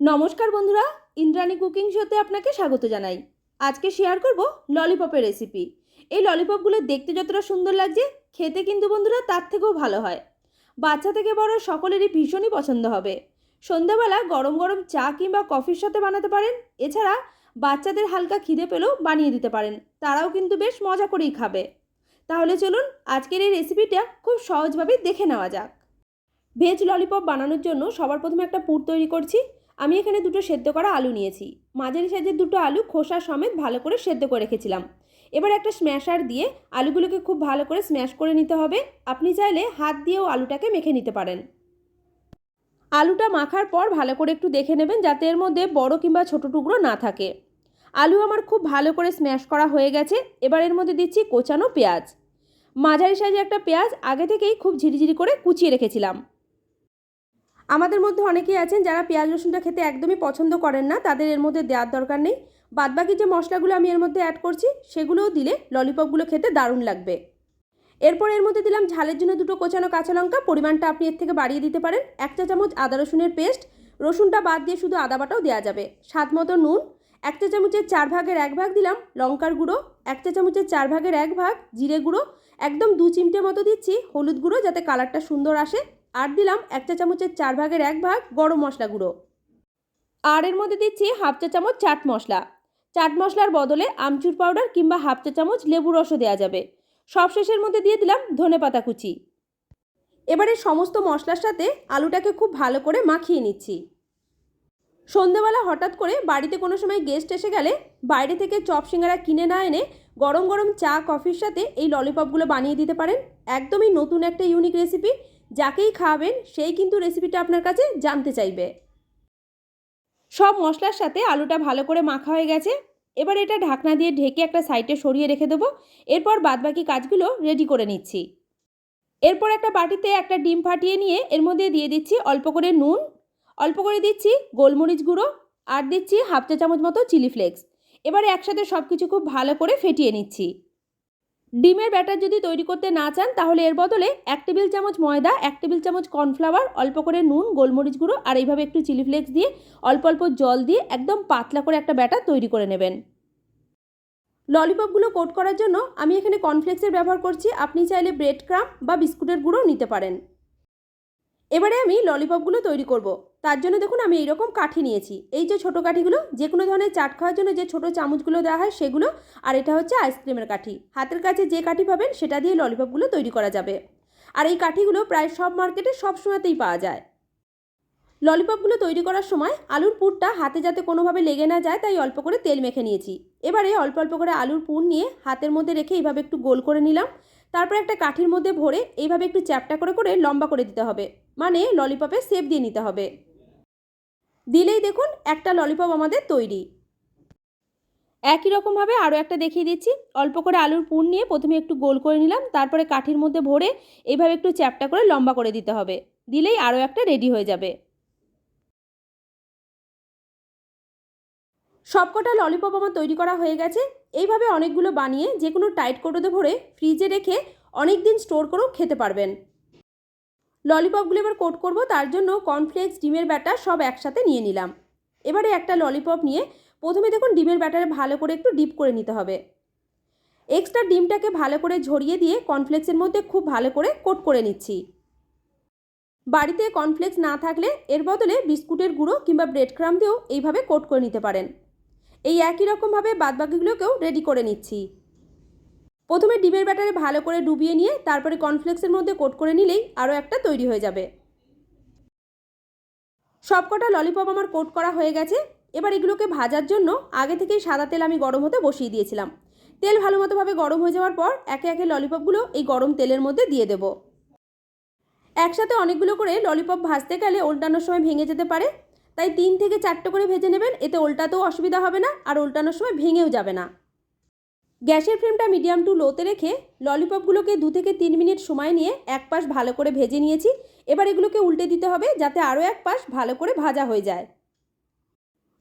নমস্কার বন্ধুরা, ইন্দ্রাণী কুকিং শোতে আপনাকে স্বাগত জানাই। আজকে শেয়ার করব ললিপপের রেসিপি এই ললিপপগুলো দেখতে যতটা সুন্দর লাগছে, খেতে কিন্তু বন্ধুরা তার থেকেও ভালো হয়। বাচ্চা থেকে বড় সকলেরই ভীষণই পছন্দ হবে। সন্ধ্যাবেলা গরম গরম চা কিংবা কফির সাথে বানাতে পারেন। এছাড়া বাচ্চাদের হালকা খিদে পেলেও বানিয়ে দিতে পারেন। তারাও কিন্তু বেশ মজা করেই খাবে। তাহলে চলুন, আজকের এই রেসিপিটা খুব সহজভাবে দেখে নেওয়া যাক। ভেজ ললিপপ বানানোর জন্য সবার প্রথমে একটা পুর তৈরি করছি। আমি এখানে দুটো সেদ্ধ করা আলু নিয়েছি। মাঝারি সাইজের দুটো আলু খোসা সমেত ভালো করে সেদ্ধ করে রেখেছিলাম। এবার একটা স্ম্যাশার দিয়ে আলুগুলোকে খুব ভালো করে স্ম্যাশ করে নিতে হবে। আপনি চাইলে হাত দিয়েও আলুটাকে মেখে নিতে পারেন। আলুটা মাখার পর ভালো করে একটু দেখে নেবেন যাতে এর মধ্যে বড় কিংবা ছোট টুকরো না থাকে। আলু আমার খুব ভালো করে স্ম্যাশ করা হয়ে গেছে। এবার এর মধ্যে দিচ্ছি কোচানো পেঁয়াজ। মাঝারি সাইজে একটা পেঁয়াজ আগে থেকেই খুব ঝিরিঝিরি করে কুচিয়ে রেখেছিলাম। আমাদের মধ্যে অনেকেই আছেন যারা পেঁয়াজ রসুনটা খেতে একদমই পছন্দ করেন না, তাদের এর মধ্যে দেওয়ার দরকার নেই। বাদবাকি যে মশলাগুলো আমি এর মধ্যে অ্যাড করছি, সেগুলোও দিলে ললিপপগুলো খেতে দারুণ লাগবে। এরপর এর মধ্যে দিলাম ঝালের জন্য দুটো কোচানো কাঁচা লঙ্কা, পরিমাণটা আপনি এর থেকে বাড়িয়ে দিতে পারেন। এক চা চামচ আদা রসুনের পেস্ট রসুনটা বাদ দিয়ে শুধু আদা বাটাও দেওয়া যাবে। স্বাদ মতো নুন, এক চা চামচের চার ভাগের এক ভাগ দিলাম লঙ্কার গুঁড়ো, এক চা চামচের চার ভাগের এক ভাগ জিরে গুঁড়ো, একদম দু চিমটে মতো দিচ্ছি হলুদ গুঁড়ো যাতে কালারটা সুন্দর আসে। আর দিলাম এক চা চামচের চার ভাগের এক ভাগ গরম মশলা গুঁড়ো। আর এর মধ্যে দিচ্ছি হাফ চা চামচ চাট মশলা। চাট মশলার বদলে আমচুর পাউডার কিংবা হাফ চা চামচ লেবু রসও দেওয়া যাবে। সব শেষের মধ্যে দিয়ে দিলাম ধনে পাতা কুচি। এবারে সমস্ত মশলার সাথে আলুটাকে খুব ভালো করে মাখিয়ে নিচ্ছি। সন্ধেবেলা হঠাৎ করে বাড়িতে কোনো সময় গেস্ট এসে গেলে বাইরে থেকে চপ সিঙ্গারা কিনে না এনে গরম গরম চা, কফির সাথে এই ললিপপগুলো বানিয়ে দিতে পারেন। একদমই নতুন একটা ইউনিক রেসিপি। যাকেই খাওয়াবেন, সেই কিন্তু রেসিপিটা আপনার কাছে জানতে চাইবে। সব মশলার সাথে আলুটা ভালো করে মাখা হয়ে গেছে। এবার এটা ঢাকনা দিয়ে ঢেকে একটা সাইডে সরিয়ে রেখে দেবো। এরপর বাদবাকি কাজগুলো রেডি করে নিচ্ছি। এরপর একটা বাটিতে একটা ডিম ফাটিয়ে নিয়ে এর মধ্যে দিয়ে দিচ্ছি অল্প করে নুন, অল্প করে দিচ্ছি গোলমরিচ গুঁড়ো আর দিচ্ছি হাফ চা চামচ মতো চিলি ফ্লেক্স এবারে একসাথে সব কিছু খুব ভালো করে ফেটিয়ে নিচ্ছি। ডিমের ব্যাটার যদি তৈরি করতে না চান, তাহলে এর বদলে এক টেবিল চামচ ময়দা, এক টেবিল চামচ কর্নফ্লাওয়ার, অল্প করে নুন, গোলমরিচ গুঁড়ো আর এইভাবে একটু চিলি ফ্লেক্স দিয়ে অল্প অল্প জল দিয়ে একদম পাতলা করে একটা ব্যাটার তৈরি করে নেবেন। ললিপপগুলো কোট করার জন্য আমি এখানে কর্নফ্লেক্সের ব্যবহার করছি। আপনি চাইলে ব্রেড ক্রাম বা বিস্কুটের গুঁড়ো নিতে পারেন। এবারে আমি ললিপপগুলো তৈরি করব। তার জন্য দেখুন আমি এইরকম কাঠি নিয়েছি। এই যে ছোটো কাঠিগুলো যে কোনো ধরনের চাট খাওয়ার জন্য যে ছোটো চামচগুলো দেওয়া হয় সেগুলো, আর এটা হচ্ছে আইসক্রিমের কাঠি। হাতের কাছে যে কাঠি পাবেন সেটা দিয়ে ললিপপগুলো তৈরি করা যাবে। আর এই কাঠিগুলো প্রায় সব মার্কেটে সব সময়তেই পাওয়া যায়। ললিপপগুলো তৈরি করার সময় আলুর পুরটা হাতে যাতে কোনোভাবে লেগে না যায়, তাই অল্প করে তেল মেখে নিয়েছি। এবারে অল্প অল্প করে আলুর পুর নিয়ে হাতের মধ্যে রেখে এইভাবে একটু গোল করে নিলাম। তারপর একটা কাঠির মধ্যে ভরে এইভাবে একটু চ্যাপটা করে করে লম্বা করে দিতে হবে। মানে ললিপপে শেপ দিয়ে নিতে হবে। দিলেই দেখুন একটা ললিপপ আমাদের তৈরি। একই রকমভাবে আরও একটা দেখিয়ে দিচ্ছি। অল্প করে আলুর পুর নিয়ে প্রথমে একটু গোল করে নিলাম, তারপরে কাঠির মধ্যে ভরে এইভাবে একটু চ্যাপটা করে লম্বা করে দিতে হবে। দিলেই আরও একটা রেডি হয়ে যাবে। সবকটা ললিপপ আমার তৈরি করা হয়ে গেছে। এইভাবে অনেকগুলো বানিয়ে যে কোনো টাইট কোটোতে ভরে ফ্রিজে রেখে অনেক দিন স্টোর করেও খেতে পারবেন। ললিপপগুলো এবার কোট করব, তার জন্য কর্নফ্লেক্স ডিমের ব্যাটার সব একসাথে নিয়ে নিলাম। এবারে একটা ললিপপ নিয়ে প্রথমে দেখুন ডিমের ব্যাটারে ভালো করে একটু ডিপ করে নিতে হবে। এক্সট্রা ডিমটাকে ভালো করে ঝরিয়ে দিয়ে কর্নফ্লেক্সের মধ্যে খুব ভালো করে কোট করে নিচ্ছি। বাড়িতে কর্নফ্লেক্স না থাকলে এর বদলে বিস্কুটের গুঁড়ো কিংবা ব্রেড ক্রাম দিয়েও এইভাবে কোট করে নিতে পারেন। এই একই রকমভাবে বাদবাকিগুলোকেও রেডি করে নিচ্ছি। প্রথমে ডিমের ব্যাটারে ভালো করে ডুবিয়ে নিয়ে তারপরে কর্নফ্লেক্সের মধ্যে কোট করে নিলেই আরও একটা তৈরি হয়ে যাবে। সবকটা ললিপপ আমার কোট করা হয়ে গেছে। এবার এগুলোকে ভাজার জন্য আগে থেকেই সাদা তেল আমি গরম হতে বসিয়ে দিয়েছিলাম। তেল ভালো মতোভাবে গরম হয়ে যাওয়ার পর একে একে ললিপপগুলো এই গরম তেলের মধ্যে দিয়ে দেব। একসাথে অনেকগুলো করে ললিপপ ভাজতে গেলে উল্টানোর সময় ভেঙে যেতে পারে। তাই তিন থেকে চারটে করে ভেজে নেবেন, এতে উল্টাতেও অসুবিধা হবে না আর উল্টানোর সময় ভেঙেও যাবে না। গ্যাসের ফ্লেমটা মিডিয়াম টু লোতে রেখে ললিপপগুলোকে দু থেকে তিন মিনিট সময় নিয়ে এক পাশ ভালো করে ভেজে নিয়েছি। এবার এগুলোকে উল্টে দিতে হবে যাতে আরও এক পাশ ভালো করে ভাজা হয়ে যায়।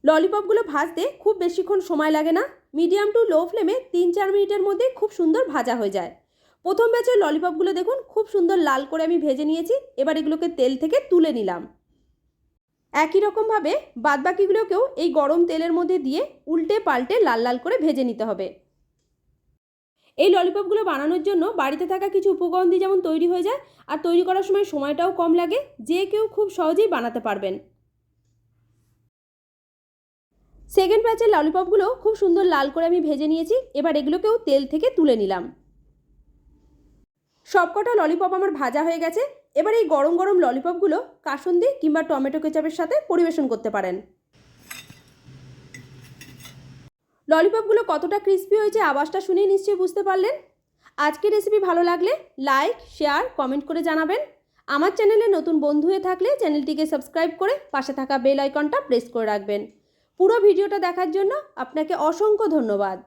ললিপপগুলো ভাজতে খুব বেশিক্ষণ সময় লাগে না। মিডিয়াম টু লো ফ্লেমে তিন চার মিনিটের মধ্যে খুব সুন্দর ভাজা হয়ে যায়। প্রথম ব্যাচের ললিপপগুলো দেখুন, খুব সুন্দর লাল করে আমি ভেজে নিয়েছি। এবার এগুলোকে তেল থেকে তুলে নিলাম। একই রকমভাবে বাদবাকিগুলোকেও এই গরম তেলের মধ্যে দিয়ে উল্টে পাল্টে লাল লাল করে ভেজে নিতে হবে। এই ললিপপগুলো বানানোর জন্য বাড়িতে থাকা কিছু উপকরণ দিয়ে যেমন তৈরি হয়ে যায় আর তৈরি করার সময় সময়টাও কম লাগে, যে কেউ খুব সহজেই বানাতে পারবেন। সেকেন্ড ব্যাচের ললিপপগুলো খুব সুন্দর লাল করে আমি ভেজে নিয়েছি, এবার এগুলোকেও তেল থেকে তুলে নিলাম। সবকটা ললিপপ আমার ভাজা হয়ে গেছে, এবার এই গরম গরম ললিপপগুলো কাসুন্দি কিংবা টমেটো কেচাপের সাথে পরিবেশন করতে পারেন। ললিপপগুলো কতটা ক্রিস্পি হয়েছে আওয়াজটা শুনেই নিশ্চয়ই বুঝতে পারলেন? আজকের রেসিপি ভালো লাগলে লাইক শেয়ার কমেন্ট করে জানাবেন। আমার চ্যানেলে নতুন বন্ধু হয়ে থাকলে চ্যানেলটিকে সাবস্ক্রাইব করে পাশে থাকা বেল আইকনটা প্রেস করে রাখবেন। পুরো ভিডিওটা দেখার জন্য আপনাকে অসংখ্য ধন্যবাদ।